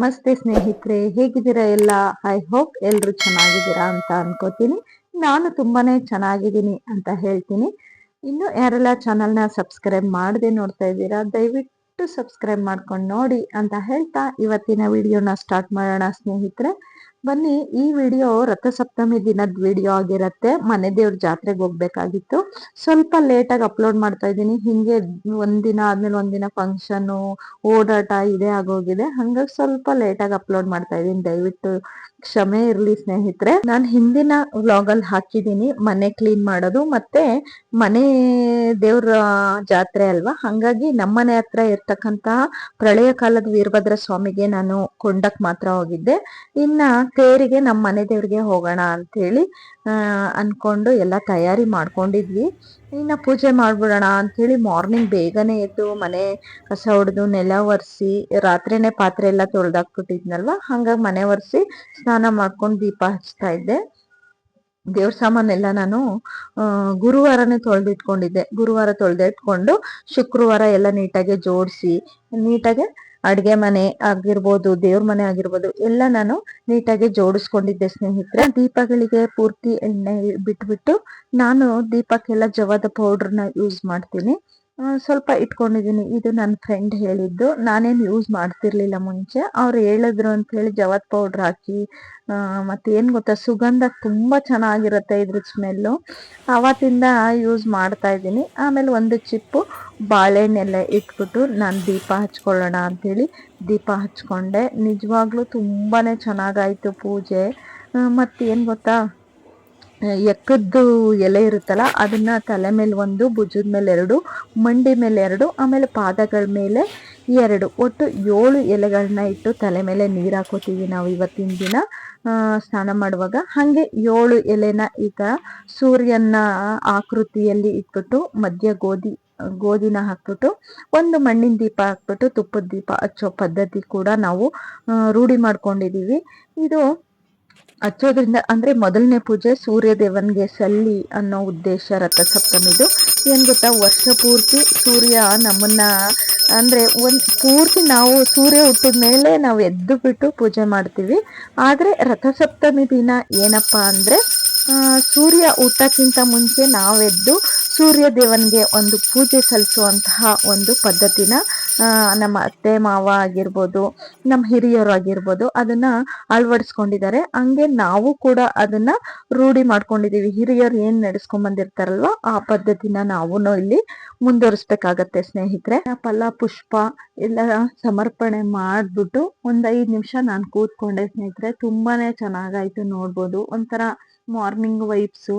ನಮಸ್ತೆ ಸ್ನೇಹಿತರೆ, ಹೇಗಿದ್ದೀರಾ ಎಲ್ಲ? ಐ ಹೋಪ್ ಎಲ್ರು ಚೆನ್ನಾಗಿದ್ದೀರಾ ಅಂತ ಅನ್ಕೋತೀನಿ. ನಾನು ತುಂಬಾನೇ ಚೆನ್ನಾಗಿದ್ದೀನಿ ಅಂತ ಹೇಳ್ತೀನಿ. ಇನ್ನು ಯಾರೆಲ್ಲ ಚಾನಲ್ನ ಸಬ್ಸ್ಕ್ರೈಬ್ ಮಾಡದೆ ನೋಡ್ತಾ ಇದ್ದೀರಾ, ದಯವಿಟ್ಟು ಸಬ್ಸ್ಕ್ರೈಬ್ ಮಾಡ್ಕೊಂಡು ನೋಡಿ ಅಂತ ಹೇಳ್ತಾ ಇವತ್ತಿನ ವಿಡಿಯೋನ ಸ್ಟಾರ್ಟ್ ಮಾಡೋಣ ಸ್ನೇಹಿತರೆ. ಬನ್ನಿ, ಈ ವಿಡಿಯೋ ರಥಸಪ್ತಮಿ ದಿನದ ವಿಡಿಯೋ ಆಗಿರತ್ತೆ. ಮನೆ ದೇವ್ರ ಜಾತ್ರೆಗೆ ಹೋಗ್ಬೇಕಾಗಿತ್ತು. ಸ್ವಲ್ಪ ಲೇಟಾಗಿ ಅಪ್ಲೋಡ್ ಮಾಡ್ತಾ ಇದ್ದೀನಿ. ಹಿಂಗೆ ಒಂದಿನ ಆದ್ಮೇಲೆ ಒಂದಿನ ಫಂಕ್ಷನ್ ಓಡಾಟ ಇದೇ ಆಗೋಗಿದೆ ಹಂಗಾಗಿ ಸ್ವಲ್ಪ ಲೇಟಾಗಿ ಅಪ್ಲೋಡ್ ಮಾಡ್ತಾ ಇದ್ದೀನಿ. ದಯವಿಟ್ಟು ಕ್ಷಮೆ ಇರ್ಲಿ ಸ್ನೇಹಿತರೆ. ನಾನು ಹಿಂದಿನ ವ್ಲಾಗ್ ಅಲ್ಲಿ ಹಾಕಿದ್ದೀನಿ ಮನೆ ಕ್ಲೀನ್ ಮಾಡೋದು ಮತ್ತೆ ಮನೆ ದೇವ್ರ ಜಾತ್ರೆ ಅಲ್ವಾ? ಹಂಗಾಗಿ ನಮ್ಮನೆ ಹತ್ರ ಇರ್ತಕ್ಕಂತಹ ಪ್ರಳಯ ಕಾಲದ ವೀರಭದ್ರ ಸ್ವಾಮಿಗೆ ನಾನು ಕೊಂಡಕ್ ಮಾತ್ರ ಹೋಗಿದ್ದೆ. ಇನ್ನ ತೇರಿಗೆ ನಮ್ಮ ಮನೆ ದೇವ್ರಿಗೆ ಹೋಗೋಣ ಅಂತ ಹೇಳಿ ಅನ್ಕೊಂಡು ಎಲ್ಲ ತಯಾರಿ ಮಾಡ್ಕೊಂಡಿದ್ವಿ. ಇನ್ನ ಪೂಜೆ ಮಾಡ್ಬಿಡೋಣ ಅಂತೇಳಿ ಮಾರ್ನಿಂಗ್ ಬೇಗನೆ ಎದ್ದು ಮನೆ ಕಸ ಹೊಡೆದು ನೆಲ ಒರೆಸಿ, ರಾತ್ರಿನೇ ಪಾತ್ರೆ ಎಲ್ಲ ತೊಳೆದಾಕ್ಬಿಟ್ಟಿದ್ನಲ್ವ? ಹಂಗಾಗಿ ಮನೆ ಒರೆಸಿ ಸ್ನಾನ ಮಾಡ್ಕೊಂಡು ದೀಪ ಹಚ್ತಾ ಇದ್ದೆ. ದೇವ್ರ ಸಾಮಾನೆಲ್ಲ ನಾನು ಗುರುವಾರನೇ ತೊಳೆದಿಟ್ಕೊಂಡಿದ್ದೆ. ಗುರುವಾರ ತೊಳೆದಿಟ್ಕೊಂಡು ಶುಕ್ರವಾರ ಎಲ್ಲ ನೀಟಾಗಿ ಜೋಡಿಸಿ, ನೀಟಾಗಿ ಅಡ್ಗೆ ಮನೆ ಆಗಿರ್ಬೋದು, ದೇವ್ರ ಮನೆ ಆಗಿರ್ಬೋದು, ಎಲ್ಲ ನಾನು ನೀಟಾಗಿ ಜೋಡಿಸ್ಕೊಂಡಿದ್ದೆ ಸ್ನೇಹಿತರೆ. ದೀಪಗಳಿಗೆ ಪೂರ್ತಿ ಎಣ್ಣೆ ಬಿಟ್ಬಿಟ್ಟು ನಾನು ದೀಪಕ್ಕೆಲ್ಲ ಜವಾದ ಪೌಡರ್ನ ಯೂಸ್ ಮಾಡ್ತೀನಿ. ಸ್ವಲ್ಪ ಇಟ್ಕೊಂಡಿದ್ದೀನಿ. ಇದು ನನ್ನ ಫ್ರೆಂಡ್ ಹೇಳಿದ್ದು. ನಾನೇನು ಯೂಸ್ ಮಾಡ್ತಿರ್ಲಿಲ್ಲ ಮುಂಚೆ. ಅವ್ರು ಹೇಳಿದ್ರು ಅಂತ ಹೇಳಿ ಜವತ್ ಪೌಡ್ರ್ ಹಾಕಿ ಮತ್ತೆ ಏನ್ ಗೊತ್ತಾ, ಸುಗಂಧ ತುಂಬಾ ಚೆನ್ನಾಗಿರುತ್ತೆ ಇದ್ರ ಸ್ಮೆಲ್ಲು ಅವತ್ತಿಂದ ಯೂಸ್ ಮಾಡ್ತಾ ಇದ್ದೀನಿ. ಆಮೇಲೆ ಒಂದು ಚಿಪ್ಪು ಬಾಳೆಹಣ್ಣೆಲ್ಲ ಇಟ್ಬಿಟ್ಟು ನಾನು ದೀಪ ಹಚ್ಕೊಳ್ಳೋಣ ಅಂಥೇಳಿ ದೀಪ ಹಚ್ಕೊಂಡೆ. ನಿಜವಾಗ್ಲೂ ತುಂಬಾ ಚೆನ್ನಾಗಾಯಿತು ಪೂಜೆ. ಮತ್ತೇನು ಗೊತ್ತಾ? ಎಕ್ಕದ್ದು ಎಲೆ ಇರುತ್ತಲ್ಲ, ಅದನ್ನು ತಲೆ ಮೇಲೆ ಒಂದು, ಭುಜದ ಮೇಲೆ ಎರಡು, ಮಂಡಿ ಮೇಲೆ ಎರಡು, ಆಮೇಲೆ ಪಾದಗಳ ಮೇಲೆ ಎರಡು. ಒಟ್ಟು ಏಳು ಎಲೆಗಳನ್ನ ಇಟ್ಟು ತಲೆ ಮೇಲೆ ನೀರು ಹಾಕೋತೀವಿ ನಾವು ಇವತ್ತಿನ ದಿನ. ಸ್ನಾನ ಮಾಡುವಾಗ. ಹಾಗೆ ಏಳು ಎಲೆನ ಈಗ ಸೂರ್ಯನ ಆಕೃತಿಯಲ್ಲಿ ಇಟ್ಬಿಟ್ಟು, ಮಧ್ಯ ಗೋಧಿ, ಗೋಧಿನ ಹಾಕ್ಬಿಟ್ಟು, ಒಂದು ಮಣ್ಣಿನ ದೀಪ ಹಾಕ್ಬಿಟ್ಟು, ತುಪ್ಪದ ದೀಪ ಹಚ್ಚೋ ಪದ್ಧತಿ ಕೂಡ ನಾವು ರೂಢಿ ಮಾಡ್ಕೊಂಡಿದೀವಿ. ಇದು ಹಚ್ಚೋದ್ರಿಂದ ಅಂದ್ರೆ ಮೊದಲನೇ ಪೂಜೆ ಸೂರ್ಯ ದೇವನ್ಗೆ ಸಲ್ಲಿ ಅನ್ನೋ ಉದ್ದೇಶ ರಥಸಪ್ತಮಿದು ಏನ್ ಗೊತ್ತಾ? ವರ್ಷ ಪೂರ್ತಿ ಸೂರ್ಯ ನಮ್ಮನ್ನ, ಅಂದ್ರೆ ಒಂದ್ ಪೂರ್ತಿ ನಾವು ಸೂರ್ಯ ಹುಟ್ಟಿದ ಮೇಲೆ ನಾವು ಎದ್ದು ಬಿಟ್ಟು ಪೂಜೆ ಮಾಡ್ತೀವಿ. ಆದ್ರೆ ರಥಸಪ್ತಮಿ ದಿನ ಏನಪ್ಪಾ ಅಂದ್ರೆ ಸೂರ್ಯ ಊಟಕ್ಕಿಂತ ಮುಂಚೆ ನಾವೆದ್ದು ಸೂರ್ಯ ದೇವನಿಗೆ ಒಂದು ಪೂಜೆ ಸಲ್ಲಿಸುವಂತಹ ಒಂದು ಪದ್ಧತಿನ ನಮ್ಮ ಅತ್ತೆ ಮಾವ ಆಗಿರ್ಬೋದು, ನಮ್ಮ ಹಿರಿಯರು ಆಗಿರ್ಬೋದು ಅದನ್ನ ಅಳವಡಿಸ್ಕೊಂಡಿದ್ದಾರೆ. ಹಂಗೆ ನಾವು ಕೂಡ ಅದನ್ನ ರೂಢಿ ಮಾಡ್ಕೊಂಡಿದೀವಿ ಹಿರಿಯರು ಏನ್ ನಡೆಸ್ಕೊಂಡ್ ಬಂದಿರ್ತಾರಲ್ವ ಆ ಪದ್ಧತಿನ ನಾವು ಇಲ್ಲಿ ಮುಂದುವರಿಸ್ಬೇಕಾಗತ್ತೆ ಸ್ನೇಹಿತರೆ. ಪಲ್ಲ ಪುಷ್ಪ ಎಲ್ಲ ಸಮರ್ಪಣೆ ಮಾಡ್ಬಿಟ್ಟು ಒಂದ್ ಐದ್ ನಿಮಿಷ ನಾನು ಕೂತ್ಕೊಂಡೆ ಸ್ನೇಹಿತರೆ. ತುಂಬಾನೇ ಚೆನ್ನಾಗಾಯ್ತು ನೋಡ್ಬೋದು. ಒಂಥರ ಮಾರ್ನಿಂಗ್ ವೈಬ್ಸು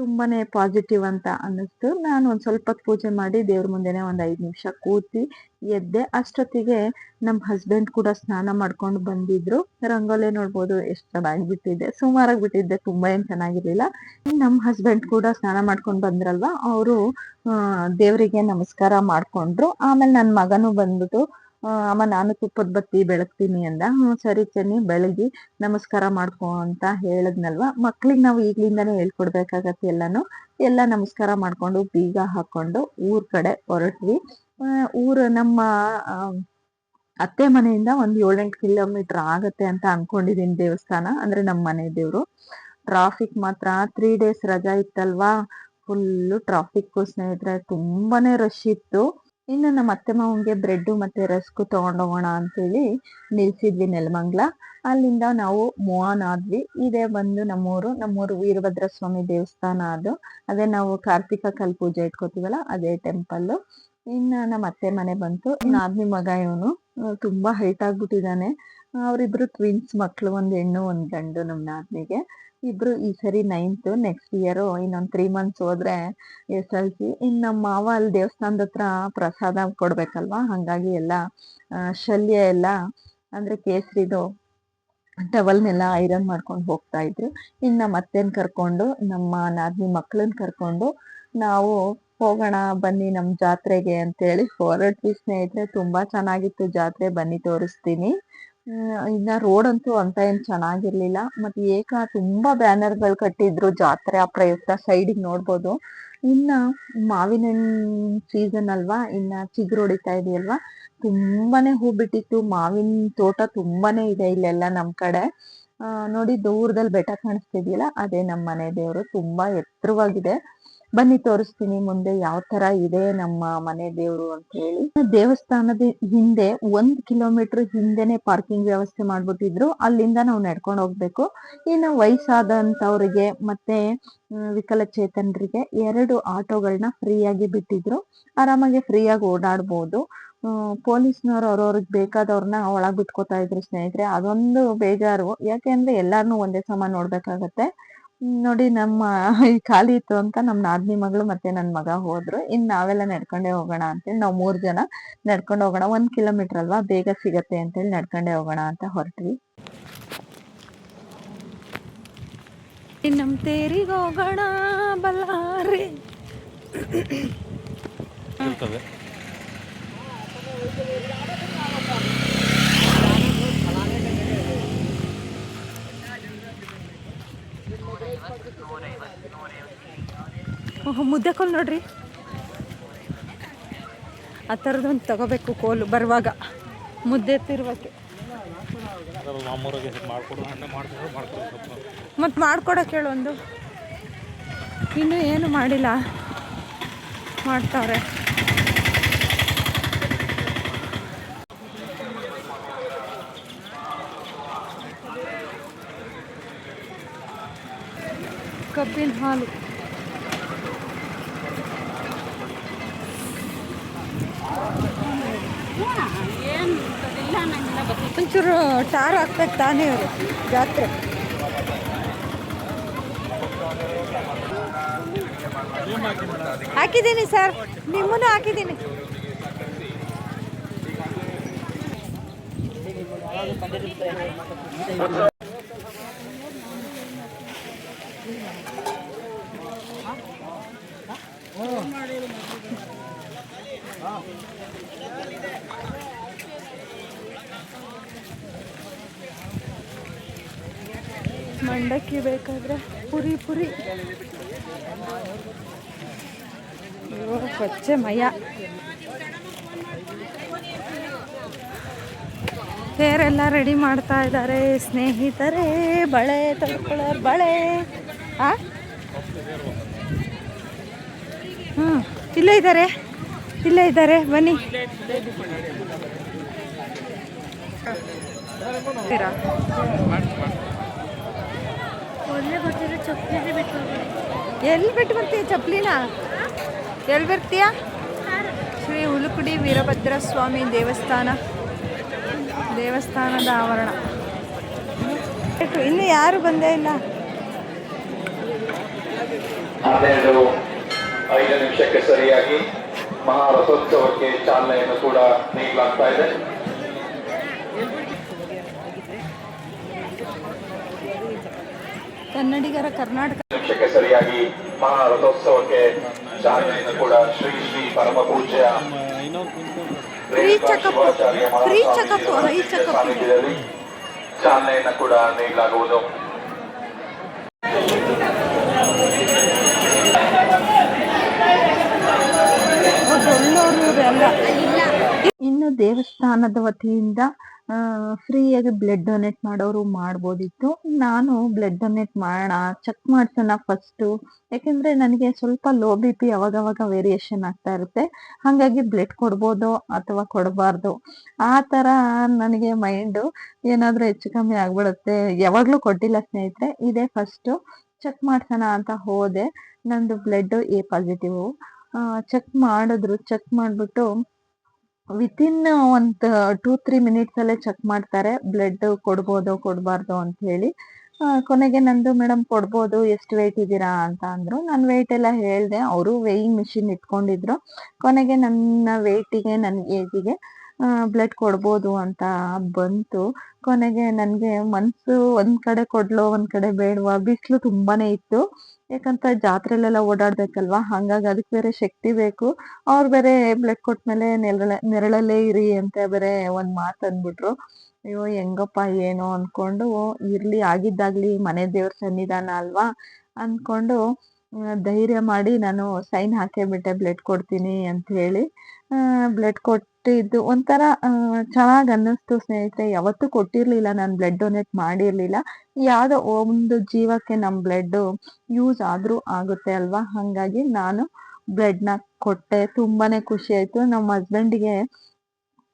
ತುಂಬಾನೇ ಪಾಸಿಟಿವ್ ಅಂತ ಅನ್ನಿಸ್ತು. ನಾನು ಒಂದು ಸ್ವಲ್ಪ ಪೂಜೆ ಮಾಡಿ ದೇವ್ರ ಮುಂದೆನೆ ಒಂದು ಐದು ನಿಮಿಷ ಕೂತಿ ಎದ್ದೆ. ಅಷ್ಟೊತ್ತಿಗೆ ನಮ್ಮ ಹಸ್ಬೆಂಡ್ ಕೂಡ ಸ್ನಾನ ಮಾಡ್ಕೊಂಡು ಬಂದಿದ್ರು. ರಂಗೋಲೆ ನೋಡ್ಬೋದು, ಎಷ್ಟು ಚೆನ್ನಾಗಿ ಬಿಟ್ಟಿದ್ದೆ ಸುಮಾರಾಗಿ ಬಿಟ್ಟಿದ್ದೆ ತುಂಬಾ ಏನ್ ಚೆನ್ನಾಗಿರ್ಲಿಲ್ಲ. ನಮ್ಮ ಹಸ್ಬೆಂಡ್ ಕೂಡ ಸ್ನಾನ ಮಾಡ್ಕೊಂಡು ಬಂದ್ರಲ್ವಾ, ಅವರು ದೇವರಿಗೆ ನಮಸ್ಕಾರ ಮಾಡ್ಕೊಂಡ್ರು. ಆಮೇಲೆ ನನ್ನ ಮಗನು ಬಂದ್ಬಿಟ್ಟು ಅಮ್ಮ ನಾನು ತುಪ್ಪದ ಬತ್ತಿ ಬೆಳಗ್ತೀನಿ ಅಂದ. ಹ್ಞೂ ಸರಿ ಚೆನ್ನಿ, ಬೆಳಗಿ ನಮಸ್ಕಾರ ಮಾಡ್ಕೊ ಅಂತ ಹೇಳದ್ನಲ್ವಾ? ಮಕ್ಳಿಗೆ ನಾವು ಈಗ್ಲಿಂದಾನೇ ಹೇಳ್ಕೊಡ್ಬೇಕಾಗತ್ತೆ ಎಲ್ಲಾನು. ಎಲ್ಲ ನಮಸ್ಕಾರ ಮಾಡ್ಕೊಂಡು ಬೀಗ ಹಾಕೊಂಡು ಊರ್ ಕಡೆ ಹೊರಟ್ವಿ. ಊರು ನಮ್ಮ ಅತ್ತೆ ಮನೆಯಿಂದ ಒಂದ್ ಏಳೆಂಟು ಕಿಲೋಮೀಟರ್ ಆಗತ್ತೆ ಅಂತ ಅನ್ಕೊಂಡಿದೀನಿ ದೇವಸ್ಥಾನ, ಅಂದ್ರೆ ನಮ್ಮ ಮನೆ ದೇವ್ರು. ಟ್ರಾಫಿಕ್ ಮಾತ್ರ ತ್ರೀ ಡೇಸ್ ರಜಾ ಇತ್ತಲ್ವಾ? ಫುಲ್ಲು ಟ್ರಾಫಿಕ್ ಸ್ನೇಹಿತರೆ, ತುಂಬಾನೇ ರಶ್ ಇತ್ತು. ಇನ್ನು ನಮ್ಮ ಅತ್ತೆ ಮಾವನ್ಗೆ ಬ್ರೆಡ್ ಮತ್ತೆ ರಸ್ಕು ತಗೊಂಡೋಗೋಣ ಅಂತೇಳಿ ನಿಲ್ಸಿದ್ವಿ ನೆಲಮಂಗ್ಲ. ಅಲ್ಲಿಂದ ನಾವು ಮೋಹನ್ ಆದ್ವಿ. ಇದೇ ಬಂದು ನಮ್ಮೂರು ನಮ್ಮೂರು ವೀರಭದ್ರ ಸ್ವಾಮಿ ದೇವಸ್ಥಾನ ಅದು. ಅದೇ ನಾವು ಕಾರ್ತಿಕ ಕಲ್ ಪೂಜೆ ಇಟ್ಕೋತೀವಲ್ಲ, ಅದೇ ಟೆಂಪಲ್ ಇನ್ನು ನಮ್ಮ ಅತ್ತೆ ಮನೆ ಬಂತು. ನಾದ್ನಿ ಮಗ ಇವನು. ತುಂಬಾ ಹೈಟ್ ಆಗ್ಬಿಟ್ಟಿದ್ದಾನೆ. ಅವರಿಬ್ರು ಟ್ವಿನ್ಸ್ ಮಕ್ಳು, ಒಂದು ಹೆಣ್ಣು, ಒಂದು ಗಂಡು ನಮ್ಮ ನಾದ್ನಿಗೆ ಇಬ್ರು ಈ ಸರಿ ನೈನ್ತ್ ನೆಕ್ಸ್ಟ್ ಇಯರ್ ಇನ್ನೊಂದ್ ತ್ರೀ ಮಂತ್ಸ್ ಹೋದ್ರೆ ಎಸ್ ಎಲ್ ಸಿ. ಇನ್ ನಮ್ಮ ಮಾವ ಅಲ್ಲಿ ದೇವಸ್ಥಾನದ ಹತ್ರ ಪ್ರಸಾದ ಕೊಡ್ಬೇಕಲ್ವಾ? ಹಂಗಾಗಿ ಎಲ್ಲ ಶಲ್ಯ ಎಲ್ಲ, ಅಂದ್ರೆ ಕೇಸರಿದು ಟವಲ್ನೆಲ್ಲ ಐರನ್ ಮಾಡ್ಕೊಂಡು ಹೋಗ್ತಾ ಇದ್ರು. ಇನ್ನು ನಮ್ಮ ಅತ್ತೆನ್ ಕರ್ಕೊಂಡು, ನಮ್ಮ ನಾದಿನಿ ಮಕ್ಳನ್ ಕರ್ಕೊಂಡು ನಾವು ಹೋಗೋಣ, ಬನ್ನಿ ನಮ್ಮ ಜಾತ್ರೆಗೆ ಅಂತೇಳಿ ಹೊರಟ್ವಿ ಸ್ನೇಹಿತರೆ. ತುಂಬಾ ಚೆನ್ನಾಗಿತ್ತು ಜಾತ್ರೆ, ಬನ್ನಿ ತೋರಿಸ್ತೀನಿ. ಇನ್ನ ರೋಡ್ ಅಂತೂ ಅಂತ ಏನ್ ಚೆನ್ನಾಗಿರ್ಲಿಲ್ಲ ಮತ್ತೆ ಏಕ ತುಂಬಾ ಬ್ಯಾನರ್ಗಳು ಕಟ್ಟಿದ್ರು ಜಾತ್ರೆ ಆ ಪ್ರಯುಕ್ತ ಸೈಡಿಗೆ ನೋಡ್ಬೋದು. ಇನ್ನ ಮಾವಿನ ಸೀಸನ್ ಅಲ್ವಾ, ಇನ್ನ ಚಿಗುರು ಹೊಡಿತಾ ಇದೆಯಲ್ವಾ, ತುಂಬಾನೇ ಹೂ ಬಿಟ್ಟಿತ್ತು, ಮಾವಿನ ತೋಟ ತುಂಬಾನೇ ಇದೆ ಇಲ್ಲೆಲ್ಲ ನಮ್ ಕಡೆ. ನೋಡಿ ದೂರದಲ್ಲಿ ಬೆಟ್ಟ ಕಾಣಿಸ್ತಿದ್ಯಲ್ಲ, ಅದೇ ನಮ್ಮ ಮನೆ ದೇವರು, ತುಂಬಾ ಎತ್ತರವಾಗಿದೆ. ಬನ್ನಿ ತೋರಿಸ್ತೀನಿ ಮುಂದೆ ಯಾವ ತರ ಇದೆ ನಮ್ಮ ಮನೆ ದೇವರು ಅಂತ ಹೇಳಿ. ದೇವಸ್ಥಾನದ ಹಿಂದೆ ಒಂದ್ ಕಿಲೋಮೀಟರ್ ಹಿಂದೆನೆ ಪಾರ್ಕಿಂಗ್ ವ್ಯವಸ್ಥೆ ಮಾಡ್ಬಿಟ್ಟಿದ್ರು. ಅಲ್ಲಿಂದ ನಾವು ನಡ್ಕೊಂಡು ಹೋಗ್ಬೇಕು. ಇನ್ನು ವಯಸ್ಸಾದಂತವ್ರಿಗೆ ಮತ್ತೆ ವಿಕಲಚೇತನರಿಗೆ ಎರಡು ಆಟೋಗಳನ್ನ ಫ್ರೀಯಾಗಿ ಬಿಟ್ಟಿದ್ರು. ಆರಾಮಾಗಿ ಫ್ರೀಯಾಗಿ ಓಡಾಡ್ಬೋದು. ಪೊಲೀಸ್ನವ್ರು ಅವ್ರವ್ರಿಗೆ ಬೇಕಾದವ್ರನ್ನ ಒಳಗ್ ಬಿಟ್ಕೋತಾ ಇದ್ರು ಸ್ನೇಹಿತರೆ. ಅದೊಂದು ಬೇಜಾರು. ಯಾಕೆಂದ್ರೆ ಎಲ್ಲಾರ್ನು ಒಂದೇ ಸಮ ನೋಡ್ಬೇಕಾಗತ್ತೆ. ನೋಡಿ ನಮ್ಮ ಈ ಖಾಲಿ ಇತ್ತು ಅಂತ ನಮ್ ನಾದ್ನಿ ಮಗಳು ಮತ್ತೆ ನನ್ ಮಗ ಹೋದ್ರು. ಇನ್ ನಾವೆಲ್ಲ ನಡ್ಕೊಂಡೇ ಹೋಗೋಣ ಅಂತೇಳಿ ನಾವು ಮೂರ್ ಜನ ನಡ್ಕೊಂಡ್ ಹೋಗೋಣ. ಒಂದ್ ಕಿಲೋಮೀಟರ್ ಅಲ್ವಾ ಬೇಗ ಸಿಗತ್ತೆ ಅಂತೇಳಿ ನಡ್ಕೊಂಡೇ ಹೋಗೋಣ ಅಂತ ಹೊರಟ್ವಿ. ನಮ್ ತೇರಿಗೆ ಹೋಗೋಣ ಬಲ್ಲಾರಿ. ಮುದ್ದೆ ಕೋಲು ನೋಡ್ರಿ. ಆ ಥರದೊಂದು ತಗೋಬೇಕು ಕೋಲು ಬರುವಾಗ. ಮುದ್ದೆ ತಿರುವಕ್ಕೆ. ಮತ್ತು ಮಾಡ್ಕೊಡಕ್ಕೆ ಹೇಳೊಂದು ಇನ್ನೂ ಏನು ಮಾಡಿಲ್ಲ. ಮಾಡ್ತಾವ್ರೆ. ಕಬ್ಬಿನ ಹಾಲು. ಒಂಚೂರು ಟಾರ್ ಹಾಕ್ಬೇಕು ತಾನೇ ಅವರು ಜಾತ್ರೆ. ಹಾಕಿದ್ದೀನಿ ಸರ್ ನಿಮ್ಮನ್ನು ಹಾಕಿದ್ದೀನಿ. ಮಂಡಕ್ಕಿ ಬೇಕಾದ್ರೆ ಪುರಿ ಪುರಿ. ಕೊಚ್ಚೆ ಮಯ. ಹೇರೆಲ್ಲ ರೆಡಿ ಮಾಡ್ತಾ ಇದ್ದಾರೆ. ಸ್ನೇಹಿತರೆ, ಬಳೆ ತಗೊಳ್ಳೋ ಬಳೆ. ಆ? ಹ್ಞೂ ಇಲ್ಲೇ ಇದ್ದಾರೆ. ಇಲ್ಲೇ ಇದ್ದಾರೆ. ಬನ್ನಿ. ಇರಾ? ಎಲ್ಲಿ ಬಿಟ್ಟು ಬರ್ತೀಯ ಚಪ್ಪಲಿನ? ಎಲ್ಲಿ ಬರ್ತೀಯ? ಶ್ರೀ ಹುಲುಕುಡಿ ವೀರಭದ್ರ ಸ್ವಾಮಿ ದೇವಸ್ಥಾನ. ದೇವಸ್ಥಾನದ ಆವರಣ. ಇನ್ನು ಯಾರು ಬಂದೇ ಇಲ್ಲ? ಹನ್ನೆರಡು ಐದು ನಿಮಿಷಕ್ಕೆ ಸರಿಯಾಗಿ ಮಹಾರಥೋತ್ಸವಕ್ಕೆ ಚಾಲನೆಯನ್ನು ಕೂಡ ನೀಡಲಾಗ್ತಾ ಇದೆ. ಕನ್ನಡಿಗರ ಕರ್ನಾಟಕ ಶಿಕ್ಷಕ ಸರಿಯಾಗಿ ಮಹಾರಥೋತ್ಸವಕ್ಕೆ ಚಾಲನೆಯನ್ನು ಕೂಡ ಶ್ರೀ ಶ್ರೀ ಪರಮ ಪೂಜ್ಯ free checkup free checkup high checkup ಚಾಲನೆಯನ್ನು ಕೂಡ ನೀಡಲಾಗುವುದು. ಇನ್ನು ದೇವಸ್ಥಾನದ ವತಿಯಿಂದ ಫ್ರೀಯಾಗಿ ಬ್ಲಡ್ ಡೊನೇಟ್ ಮಾಡೋರು ಮಾಡ್ಬೋದಿತ್ತು. ನಾನು ಬ್ಲಡ್ ಡೊನೇಟ್ ಮಾಡೋಣ ಚೆಕ್ ಮಾಡ್ಸೋಣ ಫಸ್ಟು ಯಾಕೆಂದರೆ ನನಗೆ ಸ್ವಲ್ಪ ಲೋ ಬಿ ಪಿ ಅವಾಗವಾಗ ವೇರಿಯೇಷನ್ ಆಗ್ತಾ ಇರುತ್ತೆ. ಹಾಗಾಗಿ ಬ್ಲಡ್ ಕೊಡ್ಬೋದು ಅಥವಾ ಕೊಡಬಾರ್ದು. ಆ ಥರ ನನಗೆ ಮೈಂಡು ಏನಾದರೂ ಹೆಚ್ಚು ಕಮ್ಮಿ ಆಗ್ಬಿಡುತ್ತೆ. ಯಾವಾಗಲೂ ಕೊಟ್ಟಿಲ್ಲ ಸ್ನೇಹಿತರೆ, ಇದೇ ಫಸ್ಟು ಚೆಕ್ ಮಾಡ್ಸೋಣ ಅಂತ ಹೋದೆ. ನಂದು ಬ್ಲಡ್ ಎ ಪಾಸಿಟಿವ್ ಚೆಕ್ ಮಾಡಿದ್ರು ಚೆಕ್ ಮಾಡಿಬಿಟ್ಟು ವಿತಿನ್ ಒಂದು ಟೂ ತ್ರೀ ಮಿನಿಟ್ಸ್ ಅಲ್ಲೇ ಚೆಕ್ ಮಾಡ್ತಾರೆ ಬ್ಲಡ್ ಕೊಡ್ಬೋದು, ಕೊಡಬಾರ್ದು ಅಂತ ಹೇಳಿ. ಕೊನೆಗೆ ನಂದು ಮೇಡಮ್ ಕೊಡ್ಬೋದು, ಎಷ್ಟು ವೆಯ್ಟ್ ಇದ್ದೀರಾ ಅಂತ ಅಂದ್ರು. ನನ್ನ ವೆಯ್ಟ್ ಎಲ್ಲ ಹೇಳಿದೆ, ಅವರು ವೇಯಿಂಗ್ ಮಿಷಿನ್ ಇಟ್ಕೊಂಡಿದ್ರು. ಕೊನೆಗೆ ನನ್ನ ವೆಯ್ಟಿಗೆ ನನ್ನ ಏಜಿಗೆ ಬ್ಲಡ್ ಕೊಡ್ಬೋದು ಅಂತ ಬಂತು. ಕೊನೆಗೆ ನನಗೆ ಮನಸ್ಸು ಒಂದ್ ಕಡೆ ಕೊಡ್ಲೋ, ಒಂದ್ ಕಡೆ ಬೇಡವಾ, ಬಿಸಿಲು ತುಂಬಾನೇ ಇತ್ತು. ಯಾಕಂತ ಜಾತ್ರೆಲೆಲ್ಲ ಓಡಾಡ್ಬೇಕಲ್ವಾ? ಹಂಗಾಗಿ ಅದಕ್ಕೆ ಬೇರೆ ಶಕ್ತಿ ಬೇಕು. ಅವ್ರು ಬೇರೆ ಬ್ಲಡ್ ಕೊಟ್ಮೇಲೆ ನೆರಳ ನೆರಳಲ್ಲೇ ಇರಿ ಅಂತ ಬೇರೆ ಒಂದು ಮಾತು ಅಂದ್ಬಿಟ್ರು. ಅಯ್ಯೋ, ಹೆಂಗಪ್ಪ ಏನೋ ಅಂದ್ಕೊಂಡು ಇರ್ಲಿ, ಆಗಿದ್ದಾಗಲಿ ಮನೆ ದೇವ್ರ ಸನ್ನಿಧಾನ ಅಲ್ವಾ? ಅಂದ್ಕೊಂಡು ಧೈರ್ಯ ಮಾಡಿ ನಾನು ಸೈನ್ ಹಾಕೇಬಿಟ್ಟೆ ಬ್ಲಡ್ ಕೊಡ್ತೀನಿ ಅಂತ ಹೇಳಿ. ಬ್ಲಡ್ ಕೊಟ್ಟಿದ್ದು ಒಂಥರ ಚೆನ್ನಾಗಿ ಅನ್ನಿಸ್ತು ಸ್ನೇಹಿತರೆ. ಯಾವತ್ತೂ ಕೊಟ್ಟಿರಲಿಲ್ಲ, ನಾನು ಬ್ಲಡ್ ಡೊನೇಟ್ ಮಾಡಿರಲಿಲ್ಲ. ಯಾವುದೋ ಒಂದು ಜೀವಕ್ಕೆ ನಮ್ಮ ಬ್ಲಡ್ ಯೂಸ್ ಆದರೂ ಆಗುತ್ತೆ ಅಲ್ವಾ? ಹಾಗಾಗಿ ನಾನು ಬ್ಲಡ್ನ ಕೊಟ್ಟೆ. ತುಂಬಾನೇ ಖುಷಿ ಆಯ್ತು. ನಮ್ಮ ಹಸ್ಬೆಂಡ್ಗೆ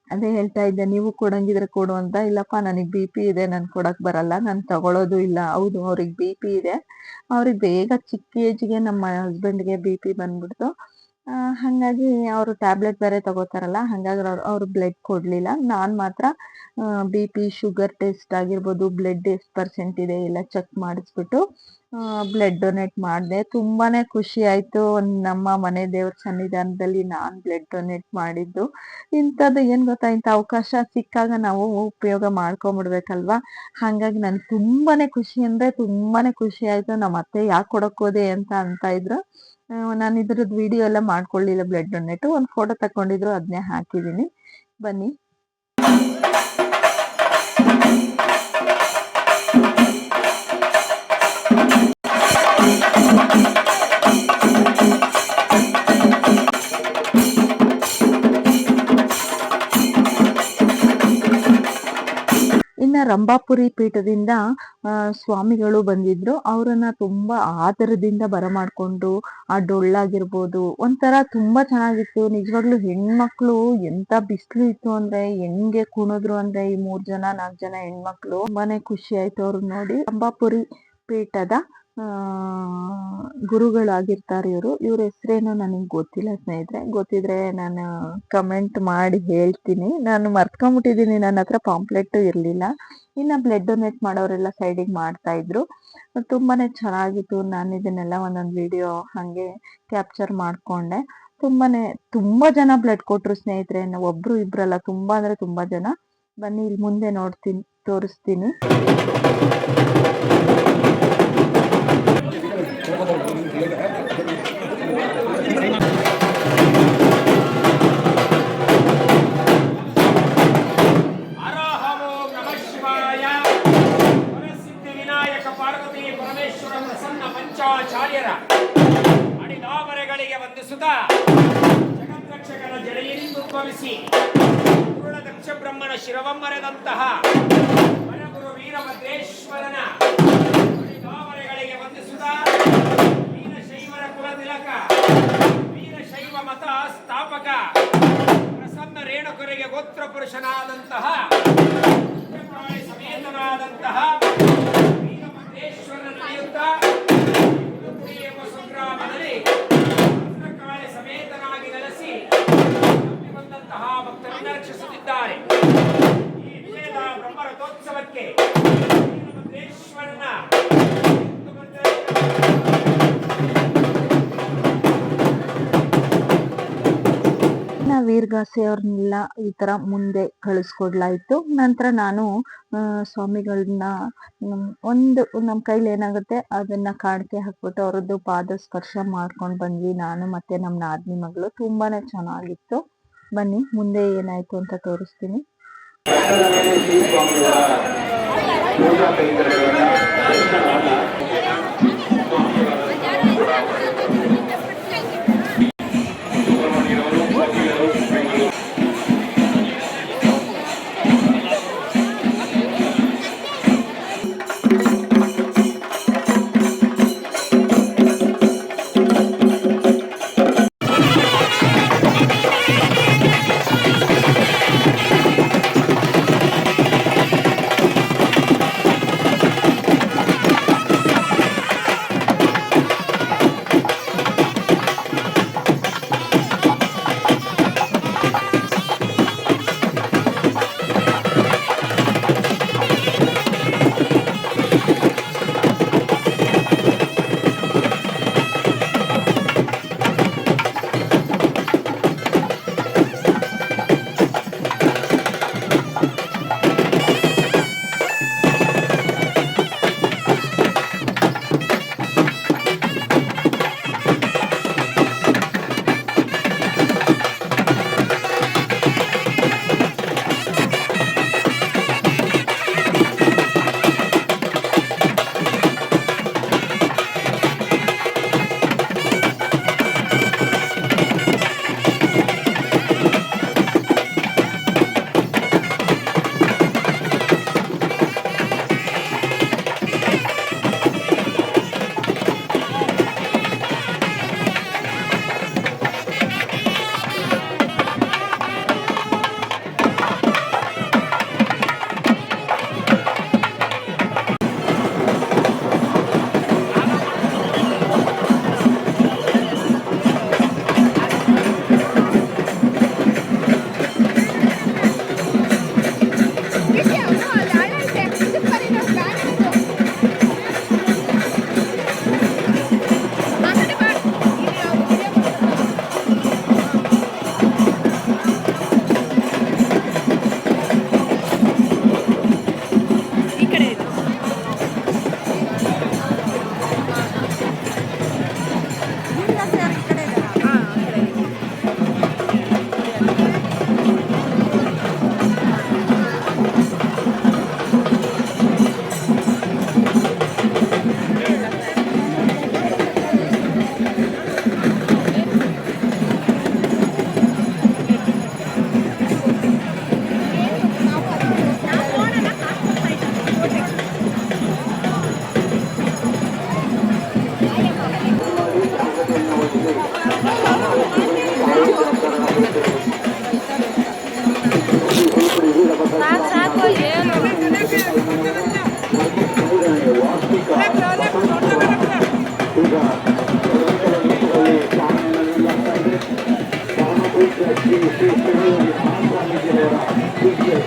ಅದೇ ಹೇಳ್ತಾ ಇದ್ದೆ, ನೀವು ಕೊಡಂಗಿದ್ರೆ ಕೊಡು ಅಂತ. ಇಲ್ಲಪ್ಪ, ನನಗೆ ಬಿ ಪಿ ಇದೆ, ನಾನು ಕೊಡಕ್ ಬರಲ್ಲ. ನಾನು ತಗೊಳ್ಳೋದು ಇಲ್ಲ. ಹೌದು, ಅವ್ರಿಗೆ ಬಿ ಪಿ ಇದೆ. ಅವ್ರಿಗೆ ಬೇಗ ಚಿಕ್ಕ ಏಜ್ಗೆ ನಮ್ಮ ಹಸ್ಬೆಂಡ್ಗೆ ಬಿ ಪಿ ಬಂದ್ಬಿಡ್ತು. ಹಂಗಾಗಿ ಅವರು ಟ್ಯಾಬ್ಲೆಟ್ ಬೇರೆ ತಗೋತಾರಲ್ಲ, ಹಂಗಾಗಿ ಅವ್ರು ಬ್ಲಡ್ ಕೊಡ್ಲಿಲ್ಲ. ನಾನ್ ಮಾತ್ರ ಬಿ ಪಿ ಶುಗರ್ ಟೆಸ್ಟ್ ಆಗಿರ್ಬೋದು ಬ್ಲಡ್ ಎಷ್ಟು ಪರ್ಸೆಂಟ್ ಇದೆ, ಎಲ್ಲ ಚೆಕ್ ಮಾಡಿಸ್ಬಿಟ್ಟು ಬ್ಲಡ್ ಡೊನೇಟ್ ಮಾಡಿದೆ. ತುಂಬಾನೇ ಖುಷಿ ಆಯ್ತು. ನಮ್ಮ ಮನೆ ದೇವ್ರ ಸನ್ನಿಧಾನದಲ್ಲಿ ನಾನ್ ಬ್ಲಡ್ ಡೊನೇಟ್ ಮಾಡಿದ್ದು. ಇಂಥದ್ದು ಏನ್ ಗೊತ್ತಾ, ಇಂಥ ಅವಕಾಶ ಸಿಕ್ಕಾಗ ನಾವು ಉಪಯೋಗ ಮಾಡ್ಕೊಂಬಿಡ್ಬೇಕಲ್ವಾ? ಹಾಗಾಗಿ ನನ್ಗೆ ತುಂಬಾನೇ ಖುಷಿ ಅಂದ್ರೆ ತುಂಬಾನೇ ಖುಷಿ ಆಯ್ತು. ನಮ್ಮ ಅತ್ತೆ ಯಾಕೆ ಕೊಡಕ್ ಹೋದೆ ಅಂತ ಅಂತ ಇದ್ರು. ನಾನು ಇದ್ರದ್ದು ವಿಡಿಯೋ ಎಲ್ಲ ಮಾಡ್ಕೊಳ್ಳಿಲ್ಲ ಬ್ಲಡ್ ಡೊನೇಟು ಒಂದು ಫೋಟೋ ತಕೊಂಡಿದ್ರು ಅದನ್ನೇ ಹಾಕಿದ್ದೀನಿ ಬನ್ನಿ. ರಂಭಾಪುರಿ ಪೀಠದಿಂದ ಸ್ವಾಮಿಗಳು ಬಂದಿದ್ರು. ಅವರನ್ನ ತುಂಬಾ ಆದರದಿಂದ ಬರಮಾಡ್ಕೊಂಡು, ಆ ಡೊಳ್ಳಾಗಿರ್ಬೋದು, ಒಂಥರ ತುಂಬಾ ಚೆನ್ನಾಗಿತ್ತು. ನಿಜವಾಗ್ಲೂ ಹೆಣ್ಮಕ್ಳು ಎಂತ ಬಿಸಿಲು ಇತ್ತು ಅಂದ್ರೆ, ಹೆಂಗೆ ಕುಣಿದ್ರು ಅಂದ್ರೆ, ಈ ಮೂರ್ ಜನ, ನಾಲ್ಕು ಜನ ಹೆಣ್ಮಕ್ಳು ತುಂಬಾನೇ ಖುಷಿ ಆಯ್ತು ಅವ್ರನ್ನ ನೋಡಿ. ರಂಭಾಪುರಿ ಪೀಠದ ಗುರುಗಳಾಗಿರ್ತಾರೆ ಇವರು. ಇವ್ರ ಹೆಸರೇನು ನನಗೆ ಗೊತ್ತಿಲ್ಲ ಸ್ನೇಹಿತರೆ. ಗೊತ್ತಿದ್ರೆ ನಾನು ಕಮೆಂಟ್ ಮಾಡಿ ಹೇಳ್ತೀನಿ. ನಾನು ಮರ್ತ್ಕೊಂಡ್ಬಿಟ್ಟಿದ್ದೀನಿ ನನ್ನ ಹತ್ರ ಪಾಂಪ್ಲೆಟ್ ಇರಲಿಲ್ಲ. ಇನ್ನ ಬ್ಲಡ್ ಡೊನೇಟ್ ಮಾಡೋರೆಲ್ಲ ಸೈಡಿಗೆ ಮಾಡ್ತಾ ಇದ್ರು. ತುಂಬಾನೇ ಚೆನ್ನಾಗಿತ್ತು. ನಾನು ಇದನ್ನೆಲ್ಲ ಒಂದೊಂದು ವಿಡಿಯೋ ಹಂಗೆ ಕ್ಯಾಪ್ಚರ್ ಮಾಡ್ಕೊಂಡೆ. ತುಂಬಾನೇ, ತುಂಬಾ ಜನ ಬ್ಲಡ್ ಕೊಟ್ರು ಸ್ನೇಹಿತರೆ. ಒಬ್ರು ಇಬ್ರಲ್ಲ. ತುಂಬಾ ಅಂದ್ರೆ ತುಂಬಾ ಜನ. ಬನ್ನಿ ಇಲ್ಲಿ ಮುಂದೆ ನೋಡ್ತೀನಿ, ತೋರಿಸ್ತೀನಿ. ಅಡಿದಾವರೆಗಳಿಗೆ ವಂದಿಸುತ್ತಾ ಜಗದ್ರಕ್ಷಕನ ಜಡೆಯಲ್ಲಿ ಉದ್ಭವಿಸಿ ಪೂರ್ಣ ದಕ್ಷ ಬ್ರಹ್ಮನ ಶಿರವಮ್ಮರದಂತಹ ಮನಗುರು ವೀರಭದ್ರೇಶ್ವರನ ಅಡಿದಾವರೆಗಳಿಗೆ ವಂದಿಸುತ್ತಾ ವೀರಶೈವರ ಕುಲ ತಿಲಕ ವೀರಶೈವ ಮತ ಸ್ಥಾಪಕ ಪ್ರಸನ್ನ ರೇಣುಕರಿಗೆ ಗೋತ್ರ ಪುರುಷನಾದಂತಹ ಸಮೇತನಾದಂತಹ ವೀರಭದ್ರೇಶ್ವರನ ಸಂಗ್ರಾಮದಲ್ಲಿ ತಪ್ಪಿ ಬಂದಂತಹ ಭಕ್ತರನ್ನು ರಕ್ಷಿಸುತ್ತಿದ್ದಾರೆ. ಈ ವಿಜಯದ ವೀರ್ಗಾಸೆ ಅವ್ರನ್ನೆಲ್ಲ ಈ ತರ ಮುಂದೆ ಕಳಿಸ್ಕೊಡ್ಲಾಯ್ತು. ನಂತರ ನಾನು ಸ್ವಾಮಿಗಳನ್ನ ಒಂದು ನಮ್ಮ ಕೈಲಿ ಏನಾಗುತ್ತೆ, ಅದನ್ನ ಕಾಣಿಕೆ ಹಾಕ್ಬಿಟ್ಟು ಅವ್ರದ್ದು ಪಾದ ಸ್ಪರ್ಶ ಮಾಡ್ಕೊಂಡ್ ಬಂದ್ವಿ ನಾನು ಮತ್ತೆ ನಮ್ಮ ನಾದ್ನಿ ಮಗಳು. ತುಂಬಾನೇ ಚೆನ್ನಾಗಿತ್ತು. ಬನ್ನಿ ಮುಂದೆ ಏನಾಯ್ತು ಅಂತ ತೋರಿಸ್ತೀನಿ.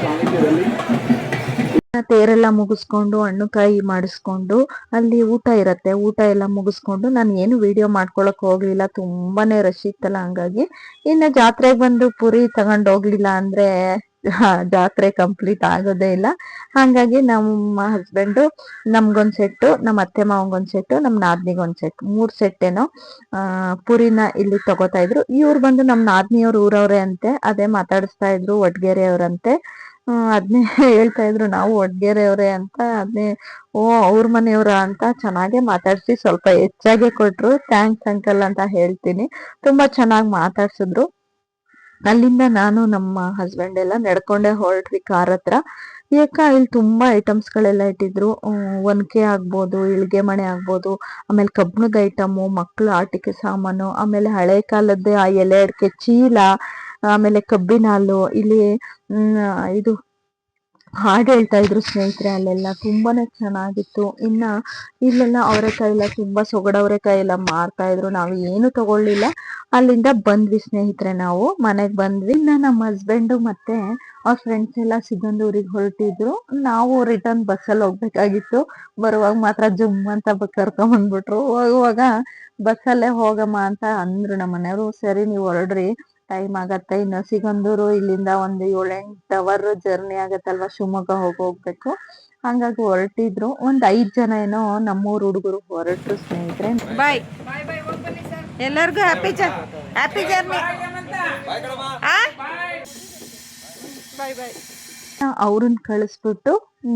ಸಾಹಿತ್ಯದಲ್ಲಿ ತೇರೆಲ್ಲ ಮುಗಿಸ್ಕೊಂಡು, ಹಣ್ಣು ಕಾಯಿ ಮಾಡಿಸ್ಕೊಂಡು ಅಲ್ಲಿ ಊಟ ಇರತ್ತೆ. ಊಟ ಎಲ್ಲ ಮುಗಿಸ್ಕೊಂಡು ನಾನು ಏನು ವಿಡಿಯೋ ಮಾಡ್ಕೊಳಕ್ ಹೋಗ್ಲಿಲ್ಲ. ತುಂಬಾನೇ ರಶ್ ಇತ್ತಲ್ಲ ಹಂಗಾಗಿ. ಇನ್ನ ಜಾತ್ರೆಗೆ ಬಂದು ಪುರಿ ತಗೊಂಡ್ ಹೋಗ್ಲಿಲ್ಲ ಅಂದ್ರೆ ಜಾತ್ರೆ ಕಂಪ್ಲೀಟ್ ಆಗೋದೇ ಇಲ್ಲ. ಹಂಗಾಗಿ ನಮ್ಮ ಹಸ್ಬೆಂಡು ನಮ್ಗೊಂದ್ ಸೆಟ್ಟು ನಮ್ಮ ಅತ್ತೆ ಮಾವಂಗೊಂದ್ ಸೆಟ್ಟು ನಮ್ಮ ನಾದ್ನಿಗೊಂದ್ ಸೆಟ್ ಮೂರ್ ಸೆಟ್ ಏನೋ, ಆ, ಪುರಿನ ಇಲ್ಲಿ ತಗೋತಾ ಇದ್ರು. ಇವ್ರು ಬಂದು ನಮ್ಮ ನಾದ್ನಿಯವ್ರ ಊರವ್ರೆ ಅಂತೆ. ಅದೇ ಮಾತಾಡಿಸ್ತಾ ಇದ್ರು ಒಡ್ಗೆರೆ ಅವ್ರಂತೆ ಅದನ್ನೇ ಹೇಳ್ತಾ ಇದ್ರು. ನಾವು ಒಡ್ಗೆರೆಯವ್ರೆ ಅಂತ ಅದನ್ನೇ ಓ, ಅವ್ರ ಮನೆಯವ್ರ ಅಂತ ಚೆನ್ನಾಗೆ ಮಾತಾಡ್ಸಿ ಸ್ವಲ್ಪ ಹೆಚ್ಚಾಗೆ ಕೊಟ್ರು. ಥ್ಯಾಂಕ್ಸ್ ಅಂಕಲ್ ಅಂತ ಹೇಳ್ತೀನಿ. ತುಂಬಾ ಚೆನ್ನಾಗಿ ಮಾತಾಡ್ಸಿದ್ರು. ಅಲ್ಲಿಂದ ನಾನು ನಮ್ಮ ಹಸ್ಬೆಂಡ್ ಎಲ್ಲ ನಡ್ಕೊಂಡೆ ಹೊರಟ್ರಿ ಕಾರ್ ಹತ್ರ. ಏಕಾ ಇಲ್ಲಿ ತುಂಬಾ ಐಟಮ್ಸ್ ಗಳೆಲ್ಲ ಇಟ್ಟಿದ್ರು. ಒನಕೆ ಆಗ್ಬೋದು, ಇಳಿಗೆ ಮಣೆ ಆಗ್ಬೋದು, ಆಮೇಲೆ ಕಬ್ಬಿಣದ ಐಟಮು ಮಕ್ಕಳು ಆಟಿಕೆ ಸಾಮಾನು, ಆಮೇಲೆ ಹಳೆ ಕಾಲದ ಆ ಎಲೆ ಅಡಿಕೆ ಚೀಲ ಆಮೇಲೆ ಕಬ್ಬಿನ ಹಾಲು, ಇಲ್ಲಿ ಇದು ಹಾಡು ಹೇಳ್ತಾ ಇದ್ರು ಸ್ನೇಹಿತರೆ ಅಲ್ಲೆಲ್ಲ. ತುಂಬಾನೇ ಚೆನ್ನಾಗಿತ್ತು. ಇನ್ನ ಇಲ್ಲೆಲ್ಲ ಅವರೆಕಾಯಿ ಎಲ್ಲ ತುಂಬಾ ಸೊಗಡವರೆಕಾಯಿ ಎಲ್ಲ ಮಾರ್ತಾ ಇದ್ರು. ನಾವು ಏನು ತಗೊಳ್ಳಿಲ್ಲ. ಅಲ್ಲಿಂದ ಬಂದ್ವಿ ಸ್ನೇಹಿತರೆ ನಾವು. ಮನೆಗೆ ಬಂದ್ವಿ. ಇನ್ನ ನಮ್ಮ ಹಸ್ಬೆಂಡು ಮತ್ತೆ ಅವ್ರ ಫ್ರೆಂಡ್ಸ್ ಎಲ್ಲ ಸಿಗಂದೂರಿಗೆ ಹೊರಟಿದ್ರು. ನಾವು ರಿಟರ್ನ್ ಬಸ್ಸಲ್ಲಿ ಹೋಗ್ಬೇಕಾಗಿತ್ತು. ಬರುವಾಗ ಮಾತ್ರ ಜುಮ್ ಅಂತ ಬ- ಹೋಗುವಾಗ ಬಂದ್ಬಿಟ್ರು. ಹೋಗುವಾಗ ಬಸ್ಸಲ್ಲೇ ಹೋಗಮ್ಮ ಅಂತ ಅಂದ್ರು ನಮ್ಮ ಮನೆಯವರು ಸರಿ, ನೀವು ಹೊರಡ್ರಿ. ಟೈಮ್ ಆಗತ್ತೆ. ಇನ್ನು ಸಿಗಂದೂರು ಇಲ್ಲಿಂದ ಒಂದು ಏಳೆಂಟು ಅವರ್ ಜರ್ನಿ ಆಗತ್ತಲ್ವಾ? ಶಿವಮೊಗ್ಗ ಹೋಗಿ ಹೋಗ್ಬೇಕು. ಹಂಗಾಗಿ ಹೊರಟಿದ್ರು. ಒಂದ್ ಐದ್ ಜನ ಏನೋ ನಮ್ಮೂರ್ ಹುಡುಗರು ಹೊರಟ್ರು ಸ್ನೇಹಿತರೆ. ಬಾಯ್ ಎಲ್ಲರಿಗೂ happy happy journey bye bye ಅವ್ರನ್ನ ಕಳಿಸ್ಬಿಟ್ಟು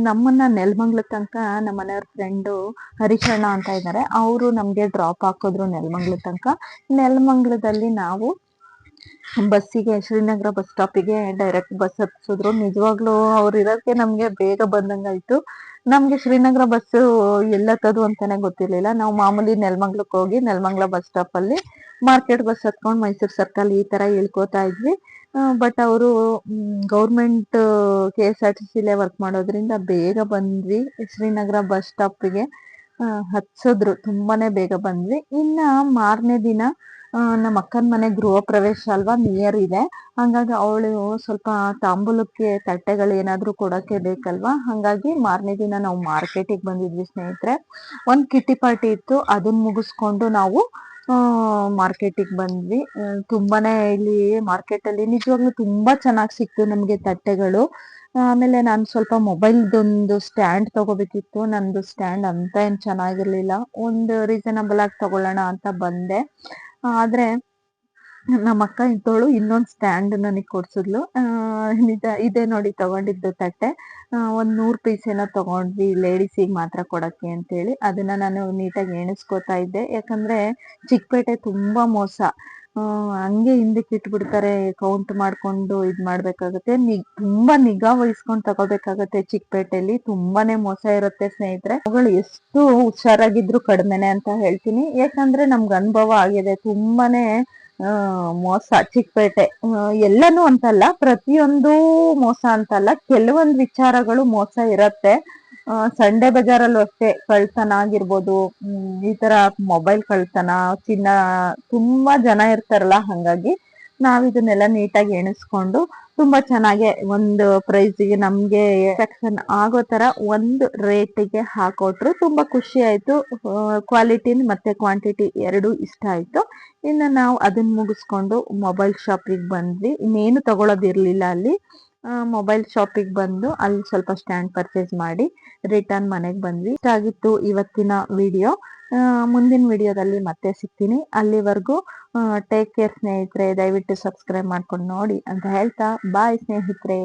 ನಮ್ಮನ್ನ ನೆಲಮಂಗ್ಲ ತನಕ ನಮ್ಮ ಮನೆಯವ್ರ ಫ್ರೆಂಡು ಹರಿಶಣ್ಣ ಅಂತ ಇದ್ದಾರೆ ಅವರು ನಮ್ಗೆ ಡ್ರಾಪ್ ಹಾಕಿದ್ರು ನೆಲಮಂಗ್ಲ ತನಕ. ನೆಲಮಂಗ್ಲದಲ್ಲಿ ನಾವು ಬಸ್ಸಿಗೆ ಶ್ರೀನಗರ ಬಸ್ ಸ್ಟಾಪಿಗೆ ಡೈರೆಕ್ಟ್ ಬಸ್ ಹತ್ಸಿದ್ರು. ನಿಜವಾಗ್ಲೂ ಅವ್ರು ಇರೋದಕ್ಕೆ ನಮಗೆ ಬೇಗ ಬಂದಂಗಾಯ್ತು. ನಮಗೆ ಶ್ರೀನಗರ ಬಸ್ ಎಲ್ಲತ್ತದು ಅಂತಾನೆ ಗೊತ್ತಿರಲಿಲ್ಲ. ನಾವು ಮಾಮೂಲಿ ನೆಲಮಂಗ್ಲಕ್ಕೆ ಹೋಗಿ ನೆಲಮಂಗ್ಲ ಬಸ್ ಸ್ಟಾಪ್ ಅಲ್ಲಿ ಮಾರ್ಕೆಟ್ ಬಸ್ ಹತ್ಕೊಂಡು ಮೈಸೂರು ಸರ್ಕಲ್ ಈ ತರ ಇಳ್ಕೋತಾ ಇದ್ವಿ. ಬಟ್ ಅವರು government K S R T ಸಿಲೇ work ಮಾಡೋದ್ರಿಂದ ಬೇಗ ಬಂದ್ವಿ. ಶ್ರೀನಗರ ಬಸ್ ಸ್ಟಾಪಿಗೆ ಹತ್ಸಿದ್ರು. ತುಂಬಾನೇ ಬೇಗ ಬಂದ್ವಿ. ಇನ್ನ ಮಾರನೇ ದಿನ ನಮ್ಮ ಅಕ್ಕನ ಮನೆ ಗೃಹ ಪ್ರವೇಶ ಅಲ್ವಾ? ನಿಯರ್ ಇದೆ. ಹಂಗಾಗಿ ಅವಳು ಸ್ವಲ್ಪ ತಾಂಬೂಲಕ್ಕೆ ತಟ್ಟೆಗಳು ಏನಾದರೂ ಕೊಡಕ್ಕೆ ಬೇಕಲ್ವಾ? ಹಂಗಾಗಿ ಮಾರನೇ ದಿನ ನಾವು ಮಾರ್ಕೆಟಿಗೆ ಬಂದಿದ್ವಿ ಸ್ನೇಹಿತರೆ. ಒಂದು ಕಿಟ್ಟಿ ಪಾರ್ಟಿ ಇತ್ತು. ಅದನ್ನ ಮುಗಿಸ್ಕೊಂಡು ನಾವು ಮಾರ್ಕೆಟಿಗೆ ಬಂದ್ವಿ. ತುಂಬಾನೇ ಇಲ್ಲಿ ಮಾರ್ಕೆಟ್ ಅಲ್ಲಿ ನಿಜವಾಗ್ಲೂ ತುಂಬಾ ಚೆನ್ನಾಗಿ ಸಿಕ್ತು ನಮಗೆ ತಟ್ಟೆಗಳು. ಆಮೇಲೆ ನಾನು ಸ್ವಲ್ಪ ಮೊಬೈಲ್ದೊಂದು ಸ್ಟ್ಯಾಂಡ್ ತಗೋಬೇಕಿತ್ತು. ನಂದು ಸ್ಟ್ಯಾಂಡ್ ಅಂತ ಏನು ಚೆನ್ನಾಗಿರ್ಲಿಲ್ಲ. ಒಂದು ರೀಸನಬಲ್ ಆಗಿ ತಗೊಳ್ಳೋಣ ಅಂತ ಬಂದೆ. ಆದ್ರೆ ನಮ್ಮ ಅಕ್ಕ ಇದ್ದೋಳು ಇನ್ನೊಂದ್ ಸ್ಟ್ಯಾಂಡ್ ನನಗೆ ಕೊಡ್ಸಿದ್ಲು. ಇದೆ ನೋಡಿ ತಗೊಂಡಿದ್ದು ತಟ್ಟೆ. ಒಂದ್ ನೂರ್ ಪೀಸ್ ಏನೋ ತಗೊಂಡ್ವಿ ಲೇಡೀಸಿಗೆ ಮಾತ್ರ ಕೊಡಕ್ಕೆ ಅಂತೇಳಿ. ಅದನ್ನ ನಾನು ನೀಟಾಗಿ ಎಣಿಸ್ಕೊತಾ ಇದ್ದೆ. ಯಾಕಂದ್ರೆ ಚಿಕ್ಕಪೇಟೆ ತುಂಬಾ ಮೋಸ. ಆ, ಹಂಗೆ ಹಿಂದಕ್ಕೆ ಇಟ್ಬಿಡ್ತಾರೆ ಕೌಂಟ್ ಮಾಡ್ಕೊಂಡು ಇದ್ ಮಾಡ್ಬೇಕಾಗುತ್ತೆ. ನಿ ತುಂಬಾ ನಿಗಾ ವಹಿಸ್ಕೊಂಡ್ ತಗೋಬೇಕಾಗತ್ತೆ ಚಿಕ್ಕಪೇಟೆಲಿ ತುಂಬಾನೇ ಮೋಸ ಇರುತ್ತೆ ಸ್ನೇಹಿತರೆ. ಅವುಗಳು ಎಷ್ಟು ಹುಷಾರಾಗಿದ್ರು ಕಡಿಮೆನೆ ಅಂತ ಹೇಳ್ತೀನಿ. ಯಾಕಂದ್ರೆ ನಮ್ಗೆ ಅನುಭವ ಆಗಿದೆ. ತುಂಬಾನೇ ಮೋಸ, ಚಿಕ್ಕಪೇಟೆ. ಎಲ್ಲನೂ ಅಂತಲ್ಲ, ಪ್ರತಿಯೊಂದು ಮೋಸ ಅಂತಲ್ಲ. ಕೆಲವೊಂದು ವಿಚಾರಗಳು ಮೋಸ ಇರತ್ತೆ. ಸಂಡೆ ಬಜಾರಲ್ಲೂ ಅಷ್ಟೇ ಕಳ್ತನ ಆಗಿರ್ಬೋದು. ಈ ತರ ಮೊಬೈಲ್ ಕಳ್ತನ, ಚಿನ್ನ, ತುಂಬಾ ಜನ ಇರ್ತಾರಲ್ಲ, ಹಂಗಾಗಿ ನಾವ್ ಇದನ್ನೆಲ್ಲ ನೀಟಾಗಿ ಎಣಿಸ್ಕೊಂಡು ತುಂಬಾ ಚೆನ್ನಾಗಿ ಒಂದು ಪ್ರೈಸ್ಗೆ ನಮ್ಗೆ ಸೆಕ್ಷನ್ ಆಗೋ ತರ ಒಂದು ರೇಟಿಗೆ ಹಾಕೊಟ್ರು. ತುಂಬಾ ಖುಷಿ ಆಯ್ತು. ಕ್ವಾಲಿಟಿ ಮತ್ತೆ ಕ್ವಾಂಟಿಟಿ ಎರಡು ಇಷ್ಟ ಆಯ್ತು. ಇನ್ನು ನಾವು ಅದನ್ನ ಮುಗಿಸ್ಕೊಂಡು ಮೊಬೈಲ್ ಶಾಪಿಗೆ ಬಂದ್ವಿ. ಇನ್ನೇನು ತಗೊಳೋದಿರ್ಲಿಲ್ಲ ಅಲ್ಲಿ. ಮೊಬೈಲ್ ಶಾಪಿಗೆ ಬಂದು ಅಲ್ಲಿ ಸ್ವಲ್ಪ ಸ್ಟ್ಯಾಂಡ್ ಪರ್ಚೇಸ್ ಮಾಡಿ ರಿಟರ್ನ್ ಮನೆಗೆ ಬಂದ್ವಿ. ಇಷ್ಟ ಆಗಿತ್ತು ಇವತ್ತಿನ ವಿಡಿಯೋ ಮುಂದಿನ ವಿಡಿಯೋದಲ್ಲಿ ಮತ್ತೆ ಸಿಗ್ತೀನಿ. ಅಲ್ಲಿವರೆಗೂ ಟೇಕ್ ಕೇರ್ ಸ್ನೇಹಿತರೆ, ದಯವಿಟ್ಟು ಸಬ್ಸ್ಕ್ರೈಬ್ ಮಾಡ್ಕೊಂಡು ನೋಡಿ ಅಂತ ಹೇಳ್ತಾ ಬಾಯ್ ಸ್ನೇಹಿತರೆ.